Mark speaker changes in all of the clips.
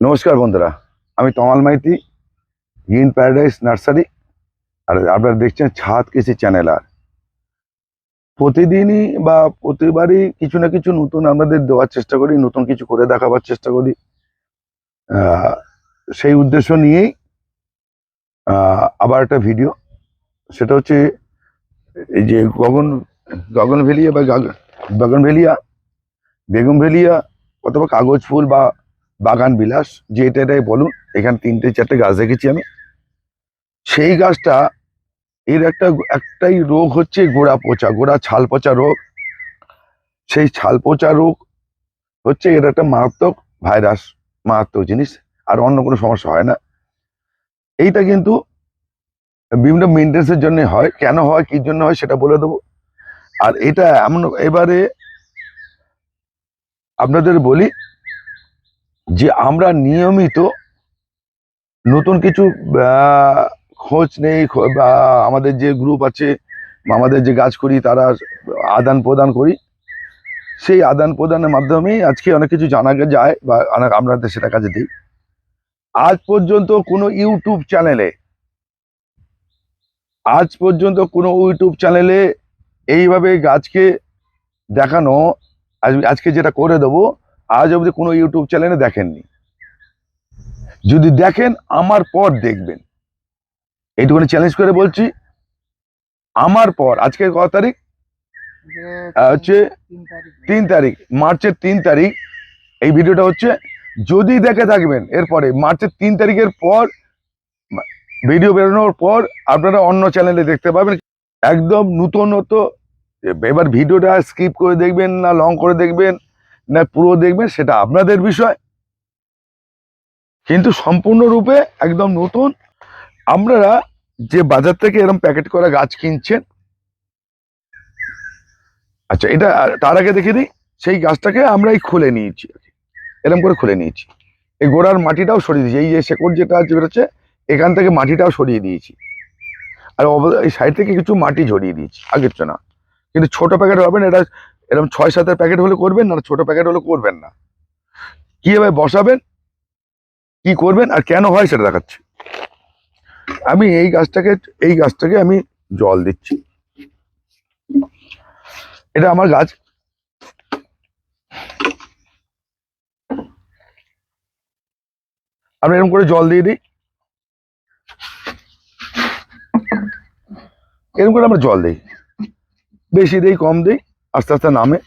Speaker 1: নমস্কার বন্ধুরা, আমি Tamal Maity, green paradise nursery, আর আপনারা দেখছেন ছাদ কৃষি চ্যানেল আর। প্রতিদিনই বা প্রতিবারই কিছু না কিছু নতুন আপনাদের দেওয়ার চেষ্টা করি, নতুন কিছু করে দেখাবার চেষ্টা করি। সেই উদ্দেশ্য নিয়েই আবার একটা ভিডিও। সেটা হচ্ছে, এই যে গগন গগন ভেলিয়া বা গগন ভেলিয়া, বেগম ভেলিয়া, অথবা কাগজ ফুল বা বাগান বিলাস, যে এটা এটাই বলুন, এখানে তিনটে চারটে গাছ দেখেছি আমি। সেই গাছটা, এর একটা, একটাই রোগ হচ্ছে গোড়া পচা, গোড়া ছাল পচা রোগ। সেই ছাল পচা রোগ হচ্ছে এর একটা মারাত্মক ভাইরাস, মারাত্মক জিনিস, আর অন্য কোনো সমস্যা হয় না। এইটা কিন্তু বিভিন্ন মেনটেন্সের জন্য হয়, কেন হয়, কি জন্য হয়, সেটা বলে দেবো। আর এটা এমন, এবারে আপনাদের বলি যে আমরা নিয়মিত নতুন কিছু খোঁজ নেই আমাদের যে গ্রুপ আছে আমাদের যে গাছ করি, তারা আদান প্রদান করি। সেই আদান প্রদানের মাধ্যমেই আজকে অনেক কিছু জানা যায়, বা অনেক আমরা সেটা কাজে দিই। আজ পর্যন্ত কোনো ইউটিউব চ্যানেলে আজ পর্যন্ত কোনো ইউটিউব চ্যানেলে এইভাবে গাছকে দেখানো, আজ, আজকে যেটা করে দেবো আজ অবধি কোনো ইউটিউব চ্যানেলে দেখেননি। যদি দেখেন আমার পর দেখবেন। এইটুকুনি চ্যালেঞ্জ করে বলছি আমার পর আজকে কত তারিখ? হচ্ছে তিন তারিখ। মার্চের তিন তারিখ। এই ভিডিওটা হচ্ছে যদি দেখে থাকবেন এরপরে মার্চের তিন তারিখের পর ভিডিও বেরোনোর পর আপনারা অন্য চ্যানেলে দেখতে পাবেন। একদম নূতনত এবার ভিডিওটা স্কিপ করে দেখবেন না লং করে দেখবেন। না, পুরো দেখবেন সেটা আপনাদের বিষয়। কিন্তু সম্পূর্ণরূপে একদম নতুন। আপনারা যে বাজার থেকে এরকম প্যাকেট করা গাছ কিনছেন আচ্ছা এটা তার আগে দেখে দিই, সেই গাছটাকে আমরা এই খুলে নিয়েছি এরকম করে খুলে নিয়েছি। এই গোড়ার মাটিটাও সরিয়ে দিয়েছি। এই যে শেকড় যেটা আছে বেরোচ্ছে, এখান থেকে মাটিটাও সরিয়ে দিয়েছি। আর এই সাইড থেকে কিছু মাটি ঝরিয়ে দিয়েছি, আগের না। কিন্তু ছোট প্যাকেট হবেন এটা এরকম ছয় সাতের প্যাকেট হলে করবেন না ছোট প্যাকেট হলে করবেন না। কীভাবে বসাবেন, কি করবেন আর কেন হয় সেটা দেখাচ্ছি। আমি এই গাছটাকে এই গাছটাকে আমি জল দিচ্ছি। এটা আমার গাছ। আমরা এরকম করে জল দিয়ে দিই। এরকম করে আমরা জল দিই। বেশি দিই, কম দিই। আস্তে আস্তে নামে।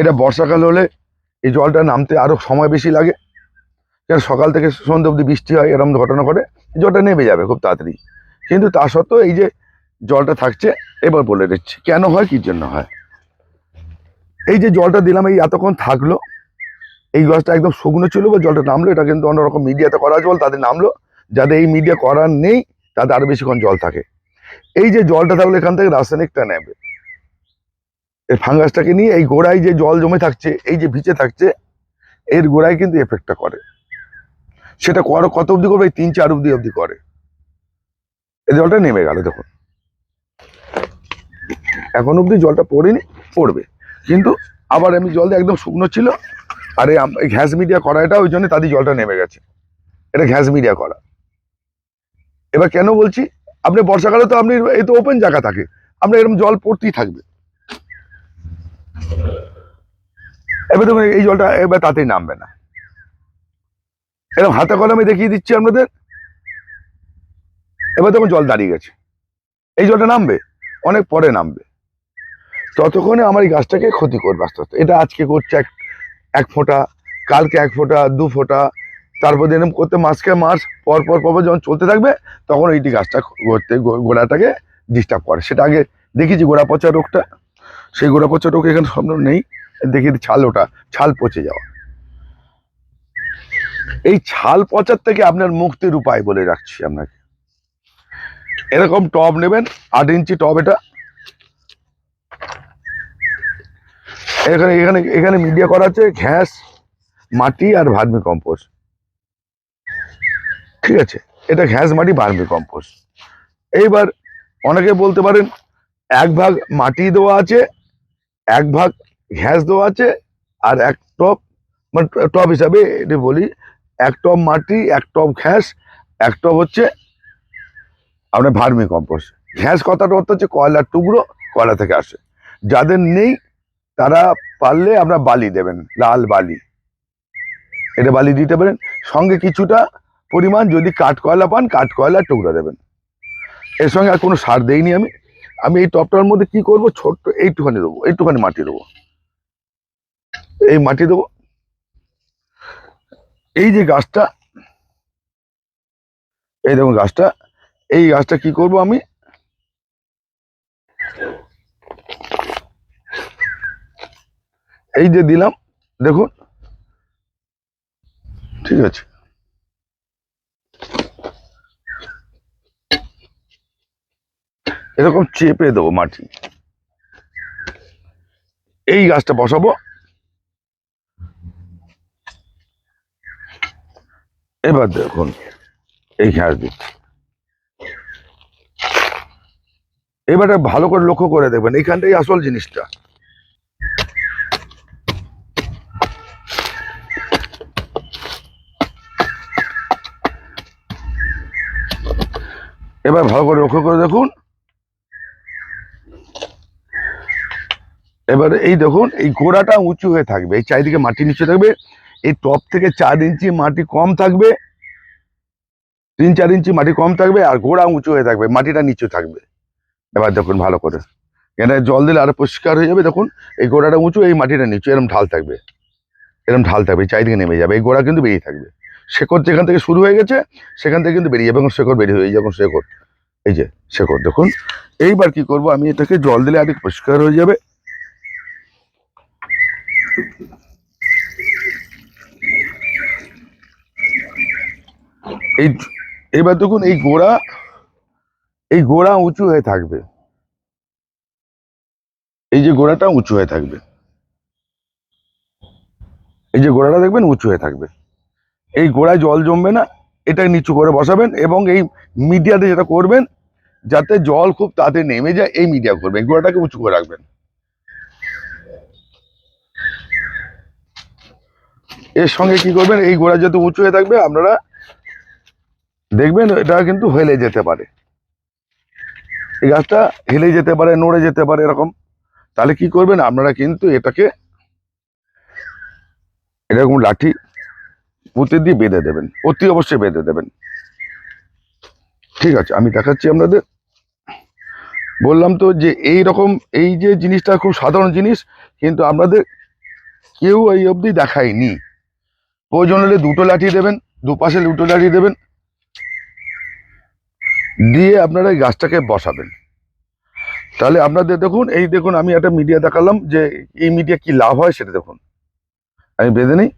Speaker 1: এটা বর্ষাকাল হলে এই জলটা নামতে আরও সময় বেশি লাগে। কারণ সকাল থেকে সন্ধ্যে অবধি বৃষ্টি হয়, এরকম ঘটনা ঘটে, জলটা নেমে যাবে খুব তাড়াতাড়ি। কিন্তু তা সত্ত্বেও এই যে জলটা থাকছে, এবার বলে দিচ্ছি, কেন হয়, কি জন্য হয়? এই যে জলটা দিলাম, এই এতক্ষণ থাকল, এই গাছটা একদম শুকনো ছিল বা জলটা নামলো, এটা কিন্তু অন্যরকম মিডিয়াতে করা জল তাদের নামলো যাদের এই মিডিয়া করার নেই তাদের আরও বেশিক্ষণ জল থাকে। এই যে জলটা থাকলে এখান থেকে রাসায়নিকটা নেবে। এই ফাঙ্গাসটাকে নিয়ে এই গোড়ায় যে জল জমে থাকছে, এই যে ভিজে থাকছে, এর গোড়ায় কিন্তু এফেক্টটা করে। সেটা করো, কত অবধি করবে? এই তিন, চার অবধি অবধি করে। এই জলটা নেমে গেল দেখুন এখন অবধি জলটা পড়েনি, পড়বে। কিন্তু আবার আমি জল একদম শুকনো ছিল, আর এই ঘ্যাস মিডিয়া করা এটা ওই জন্য তাদের জলটা নেমে গেছে। এটা ঘ্যাস মিডিয়া করা এবার কেন বলছি? আপনি বর্ষাকালে তো আপনি, এই তো ওপেন জায়গা থাকে। আপনার এরকম জল পড়তেই থাকবে। এবার দেখুন, এই জলটা এবার তাতেই নামবে না। এরকম হাতে কলমে দেখিয়ে দিচ্ছি আপনাদের। এবার তখন জল দাঁড়িয়ে গেছে। এই জলটা নামবে, অনেক পরে নামবে। ততক্ষণে আমার এই গাছটাকে ক্ষতি করবে আস্তে আস্তে। এটা আজকে করছে এক এক ফোঁটা, কালকে এক ফোঁটা, দু ফোঁটা। তারপর এরকম করতে, মাসকে মাস, পর পর পর যখন চলতে থাকবে, তখন এইটি গাছটা করতে গোড়াটাকে ডিস্টার্ব করে। সেটা আগে দেখেছি গোড়া পচা রোগটা। সেই গোড়া পচা রোগ এখানে সামনে নেই দিই ছাল ওটা, ছাল পচে যাওয়া। এই ছাল পচার থেকে আপনার মুক্তির উপায় বলে রাখছি আপনাকে। এরকম টব নেবেন, আট ইঞ্চি টব এটা। এখানে এখানে এখানে মিডিয়া করা আছে, ঘ্যাস, মাটি আর ভার্মি কম্পোস্ট। ঠিক আছে, এটা ঘ্যাস, মাটি, ভার্মি কম্পোস্ট। এইবার অনেকে বলতে পারেন, এক ভাগ মাটি দেওয়া আছে এক ভাগ ঘ্যাস দেওয়া আছে আর এক টপ মানে টব হিসাবে এটা বলি, এক টপ মাটি, এক টপ ঘ্যাস, এক টপ হচ্ছে আপনার ভার্মি কম্পোস্ট। ঘ্যাস কথাটা অর্থ হচ্ছে কয়লার টুকরো, কয়লা থেকে আসে। যাদের নেই, তারা পারলে আপনার বালি দেবেন, লাল বালি। এটা বালি দিতে পারেন। সঙ্গে কিছুটা পরিমাণ যদি কাঠ কয়লা পান, কাঠ কয়লার টুকরো দেবেন। এর সঙ্গে আর কোনো সার দেইনি আমি। আমি এই টপটার মধ্যে কি করব? ছোট্ট এইটুখানি দেবো, এইটুখানি মাটি দেবো। এই মাটি দেবো। এই যে গাছটা, এই দেখুন গাছটা, এই গাছটা কি করব আমি? এই যে দিলাম, দেখুন। ঠিক আছে। এরকম চেপে দেবো মাটি। এই গাছটা বসাবো। এবার দেখুন, এই ঘাস দিচ্ছি। এবারে ভালো করে লক্ষ্য করে দেখবেন এইখানটাই আসল জিনিসটা। এবার ভালো করে লক্ষ্য করে দেখুন এবারে এই দেখুন, এই গোড়াটা উঁচু হয়ে থাকবে, এই চারিদিকে মাটি নিচে থাকবে, এই টপ থেকে চার ইঞ্চি মাটি কম থাকবে, তিন চার ইঞ্চি মাটি কম থাকবে আর গোড়া উঁচু হয়ে থাকবে, মাটিটা নিচু থাকবে। এবার দেখুন ভালো করে, এখানে জল দিলে আরও পরিষ্কার হয়ে যাবে, দেখুন, এই গোড়াটা উঁচু, এই মাটিটা নিচু এরকম ঢাল থাকবে এরকম ঢাল থাকবে চারিদিকে নেমে যাবে, এই গোড়া কিন্তু বেরিয়ে থাকবে। শেকড় যেখান থেকে শুরু হয়ে গেছে, সেখান থেকে কিন্তু বেরিয়ে যাবে, এখন শেকড় বেরিয়ে হয়ে যখন শেকড়, এই যে শেকড়, দেখুন, এইবার কি করব, আমি এটাকে জল দিলে আরেক পরিষ্কার হয়ে যাবে এই এবার দেখুন, এই গোড়া এই গোড়া উঁচু হয়ে থাকবে। এই যে গোড়াটা উঁচু হয়ে থাকবে। এই যে গোড়াটা দেখবেন উঁচু হয়ে থাকবে। এই গোড়ায় জল জমবে না এটা নিচু করে বসাবেন এবং এই মিডিয়াতে যেটা করবেন, যাতে জল খুব তাড়াতাড়ি নেমে যায়, এই মিডিয়া করবেন, গোড়াটাকে উঁচু করে রাখবেন। এর সঙ্গে কি করবেন? এই গোড়া যাতে উঁচু হয়ে থাকবে, আপনারা দেখবেন এটা কিন্তু হেলে যেতে পারে। এই গাছটা হেলে যেতে পারে, নড়ে যেতে পারে এরকম। তাহলে কি করবেন? আপনারা কিন্তু এটাকে এরকম লাঠি পুঁতে দিয়ে বেঁধে দেবেন। অতি অবশ্যই বেঁধে দেবেন। ঠিক আছে, আমি দেখাচ্ছি আপনাদের। বললাম তো যে এই রকম, এই যে জিনিসটা খুব সাধারণ জিনিস, কিন্তু আপনাদের কেউ এই অবধি দেখায়নি। প্রয়োজন হলে দুটো লাঠি দেবেন, দুপাশে দুটো লাঠি দেবেন। দিয়ে আপনারা এই গাছটাকে বসাবেন। তাহলে আপনাদের দেখুন, এই দেখুন, আমি একটা মিডিয়া দেখালাম যে এই মিডিয়া কি লাভ হয় সেটা দেখুন। আমি বেঁধে নিই।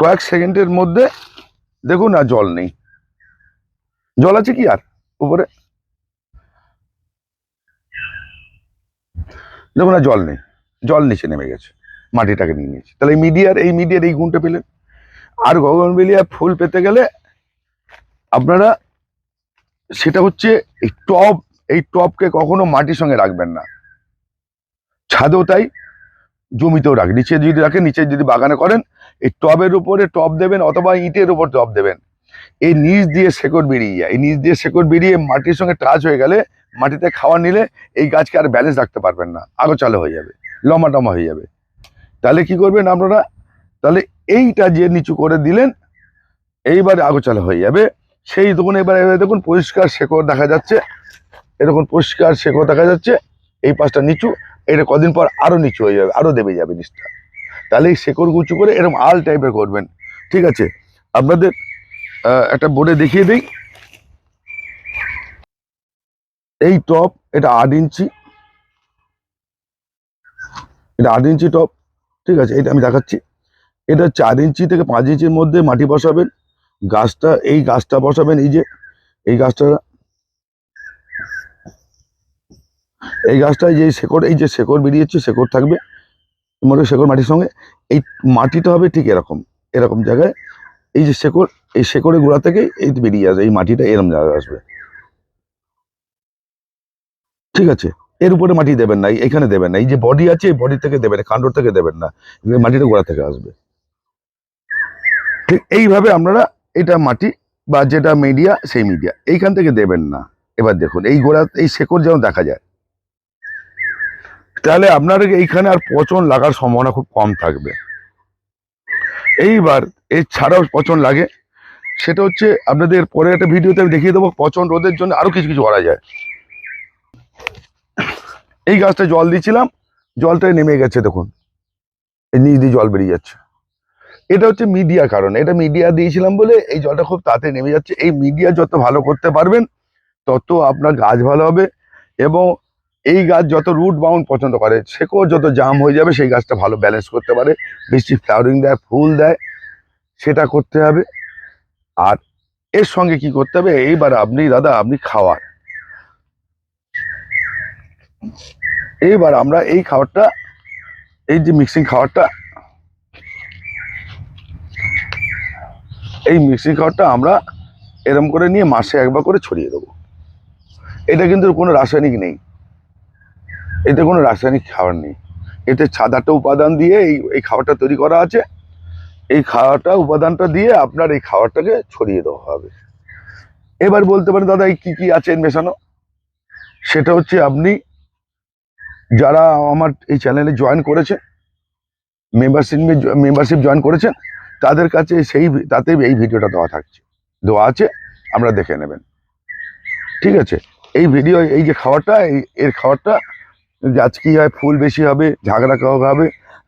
Speaker 1: কয়েক সেকেন্ডের মধ্যে দেখুন আর জল নেই। জল আছে কি আর উপরে? দেখুন আর জল নেই। জল নিচে নেমে গেছে। মাটিটাকে নিয়ে নিয়েছে। তাহলে মিডিয়ার, এই মিডিয়ার এই গুণটা পেলেন। আর গগনবেলিয়া ফুল পেতে গেলে আপনারা সেটা হচ্ছে এই টব এই টবকে কখনো মাটির সঙ্গে রাখবেন না। ছাদেও তাই, জমিতেও রাখ নিচে যদি রাখেন, নিচে যদি বাগানে করেন, এই টবের উপরে টব দেবেন অথবা ইটের উপর টব দেবেন। এই নিচ দিয়ে শেকড় বেরিয়ে যায়। এই নিচ দিয়ে শেকড় বেরিয়ে মাটির সঙ্গে টাচ হয়ে গেলে মাটিতে খাওয়া নিলে এই গাছকে আর ব্যালেন্স রাখতে পারবেন না। আরও চালু হয়ে যাবে, লম্বা টমা হয়ে যাবে। তাহলে কি করবেন আপনারা? তাহলে এইটা যে নিচু করে দিলেন, এইবারে আগোচালো হয়ে যাবে। সেই দেখুন, এবারে দেখুন, পরিষ্কার শেকড় দেখা যাচ্ছে। এরকম পরিষ্কার শেকড় দেখা যাচ্ছে। এই পাশটা নিচু, এটা কদিন পর আরও নিচু হয়ে যাবে, আরও দেবে যাবে নিচটা। তাহলে এই শেকড় উঁচু করে এরকম আল টাইপের করবেন। ঠিক আছে? আপনাদের একটা বোর্ডে দেখিয়ে দিই। এই টপ এটা আট ইঞ্চি। এটা আট ইঞ্চি টপ ঠিক আছে, এটা আমি দেখাচ্ছি। এটা চার ইঞ্চি থেকে পাঁচ ইঞ্চির মধ্যে মাটি বসাবেন। গাছটা, এই গাছটা বসাবেন, এই যে, এই গাছটা। এই গাছটায় যে শেকড়, এই যে শেকড় বেরিয়েছে শেকড় থাকবে মোটে শেকড় মাটির সঙ্গে। এই মাটিটা হবে ঠিক এরকম এরকম জায়গায়। এই যে শেকড়, এই শেকড়ের গোড়া থেকে এই বেরিয়ে আসবে, এই মাটিটা এরকম জায়গায় আসবে। ঠিক আছে? এর উপরে মাটি দেবেন না এখানে দেবেন না, এই যে বডি আছে, এই বডি থেকে দেবেন কাণ্ড থেকে দেবেন না মাটিটা গোড়া থেকে আসবে। ঠিক এইভাবে আপনারা এটা মাটি বা যেটা মিডিয়া সেই মিডিয়া এইখান থেকে দেবেন না। এবার দেখুন, এই গোড়া, এই শেকড় যেন দেখা যায়। তাহলে আপনার এইখানে আর পচন লাগার সম্ভাবনা খুব কম থাকবে। এইবার এর ছাড়াও পচন লাগে, সেটা হচ্ছে আপনাদের পরে একটা ভিডিওতে আমি দেখিয়ে দেবো, পচন রোদের জন্য আরও কিছু কিছু করা যায়। এই গাছটা জল দিয়েছিলাম জলটাই নেমে গেছে দেখুন। এই নিচ দিয়ে জল বেরিয়ে যাচ্ছে। এটা হচ্ছে মিডিয়া কারণ, এটা মিডিয়া দিয়েছিলাম বলে এই জলটা খুব তাড়াতাড়ি নেমে যাচ্ছে। এই মিডিয়া যত ভালো করতে পারবেন, তত আপনার গাছ ভালো হবে এবং এই গাছ যত রুট বাউন্ড পছন্দ করে শেকড় যত জাম হয়ে যাবে, সেই গাছটা ভালো ব্যালেন্স করতে পারে। বৃষ্টি ফ্লাওয়ারিং দেয়, ফুল দেয়, সেটা করতে হবে। আর এর সঙ্গে কি করতে হবে? এইবার আপনি দাদা, আপনি খাওয়ার এইবার আমরা এই খাবারটা, এই যে মিক্সিং খাবারটা, এই মিক্সিং খাবারটা আমরা এরম করে নিয়ে মাসে একবার করে ছড়িয়ে দেবো। এটা কিন্তু কোনো রাসায়নিক নেই। এতে কোনো রাসায়নিক খাবার নেই। এতে সাদাটা উপাদান দিয়ে এই এই খাবারটা তৈরি করা আছে। এই খাওয়াটা, উপাদানটা দিয়ে আপনার এই খাবারটাকে ছড়িয়ে দেওয়া হবে। এবার বলতে পারেন, দাদা, এই কী কী আছে মেশানো? সেটা হচ্ছে আপনি যারা আমার এই চ্যানেলে জয়েন করেছে মেম্বারশিপ মেম্বারশিপ জয়েন করেছেন তাদের কাছে সেই, তাতে এই ভিডিওটা দেওয়া থাকছে। দেওয়া আছে, আমরা দেখে নেবেন। ঠিক আছে? এই ভিডিও এই যে এই, এর খাবারটা, গাছ কী হয়, ফুল বেশি হবে ঝাগড়া খাওয়া হবে,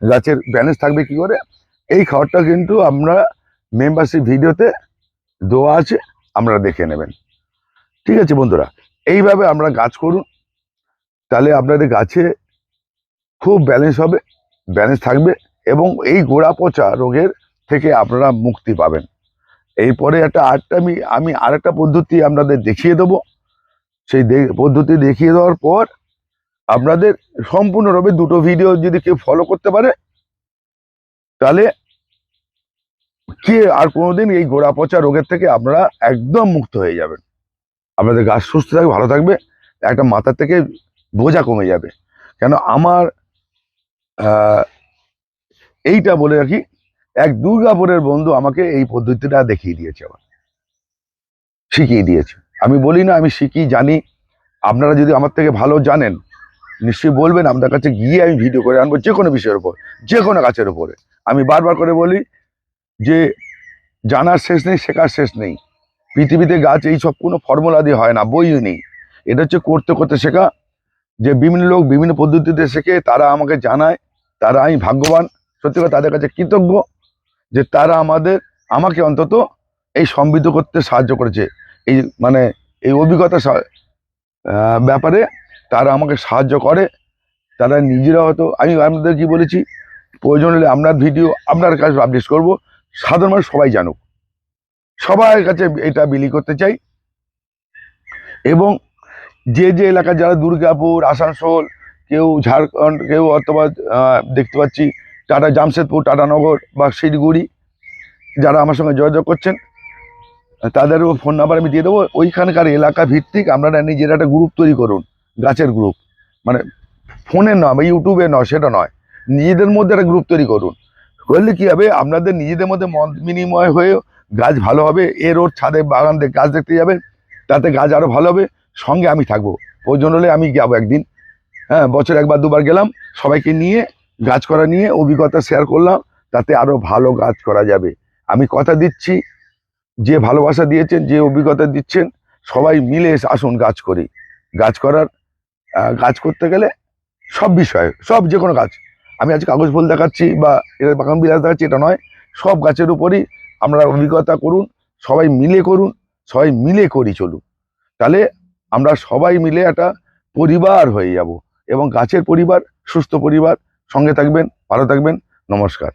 Speaker 1: গাছের ব্যালেন্স থাকবে কি করে, এই খাবারটা কিন্তু আমরা মেম্বারশিপ ভিডিওতে দেওয়া আছে, আমরা দেখে নেবেন। ঠিক আছে বন্ধুরা? এইভাবে আমরা গাছ করুন তাহলে আপনাদের গাছে খুব ব্যালেন্স হবে ব্যালেন্স থাকবে এবং এই গোড়া পচা রোগের থেকে আপনারা মুক্তি পাবেন। এরপরে একটা আরেকটা আমি আমি আরেকটা পদ্ধতি আপনাদের দেখিয়ে দেবো। সেই পদ্ধতি দেখিয়ে দেওয়ার পর আপনাদের সম্পূর্ণরূপে দুটো ভিডিও যদি কেউ ফলো করতে পারে, তাহলে কে আর কোনোদিন এই গোড়া পচা রোগের থেকে আপনারা একদম মুক্ত হয়ে যাবেন। আপনাদের গাছ সুস্থ থাকবে, ভালো থাকবে, একটা মাথা থেকে বোঝা কমে যাবে। কেন আমার এইটা বলে রাখি, এক দুর্গাপুরের বন্ধু আমাকে এই পদ্ধতিটা দেখিয়ে দিয়েছে আমার শিখিয়ে দিয়েছে। আমি বলি না, আমি শিখি, জানি। আপনারা যদি আমার থেকে ভালো জানেন, নিশ্চয়ই বলবেন, আপনার কাছে গিয়ে আমি ভিডিও করে আনব যে কোনো বিষয়ের উপর, যে কোনো গাছের উপরে। আমি বারবার করে বলি যে, জানার শেষ নেই, শেখার শেষ নেই। পৃথিবীতে গাছ এই সব কোনো ফর্মুলা দিয়ে হয় না, বইও নেই। এটা হচ্ছে করতে করতে শেখা যে বিভিন্ন লোক বিভিন্ন পদ্ধতিতে শেখে, তারা আমাকে জানায়, তারা আমি ভাগ্যবান। সত্যি কথা, তাদের কাছে কৃতজ্ঞ যে তারা আমাদের, আমাকে অন্তত এই সমৃদ্ধ করতে সাহায্য করেছে। এই মানে এই অভিজ্ঞতা ব্যাপারে তারা আমাকে সাহায্য করে। তারা নিজেরা হয়তো, আমি আপনাদের কি বলেছি, প্রয়োজন হলে আপনার ভিডিও, আপনার কাছে পাবলিশ করব। সাধারণ মানুষ সবাই জানুক। সবার কাছে এটা বিলি করতে চাই। এবং যে যে এলাকা যারা দুর্গাপুর, আসানসোল, কেউ ঝাড়খণ্ড, কেউ অথবা দেখতে পাচ্ছি টাটা জামশেদপুর টাটানগর বা শিলিগুড়ি, যারা আমার সঙ্গে যোগাযোগ করছেন তাদেরও ফোন নাম্বার আমি দিয়ে দেবো। ওইখানকার এলাকা ভিত্তিক আপনারা নিজেরা একটা গ্রুপ তৈরি করুন, গাছের গ্রুপ মানে ফোনে নয় বা ইউটিউবে নয়, সেটা নয়। নিজেদের মধ্যে একটা গ্রুপ তৈরি করুন। করলে কী হবে? আপনাদের নিজেদের মধ্যে মত বিনিময় হয়ে গাছ ভালো হবে, এর ওর ছাদে বাগান গাছ দেখতে যাবেন, তাতে গাছ আরও ভালো হবে। সঙ্গে আমি থাকব। প্রয়োজন হলে আমি যাব একদিন। হ্যাঁ বছর একবার, দুবার গেলাম। সবাইকে নিয়ে গাছ করা নিয়ে অভিজ্ঞতা শেয়ার করলাম। তাতে আরও ভালো গাছ করা যাবে। আমি কথা দিচ্ছি, যে ভালোবাসা দিয়েছেন, যে অভিজ্ঞতা দিচ্ছেন, সবাই মিলে আসুন গাছ করি। গাছ করার গাছ করতে গেলে সব বিষয়ে, সব যে কোনো গাছ। আমি আজ কাগজ ফুল দেখাচ্ছি বা এটা বাগান বিলাস দেখাচ্ছি, এটা নয়। সব গাছের উপরই আমরা অভিজ্ঞতা করুন, সবাই মিলে করুন, সবাই মিলে করি চলুন। তাহলে আমরা সবাই মিলে একটা পরিবার হয়ে যাব এবং গাছের পরিবার, সুস্থ পরিবার, সঙ্গে থাকবেন, ভালো থাকবেন, নমস্কার।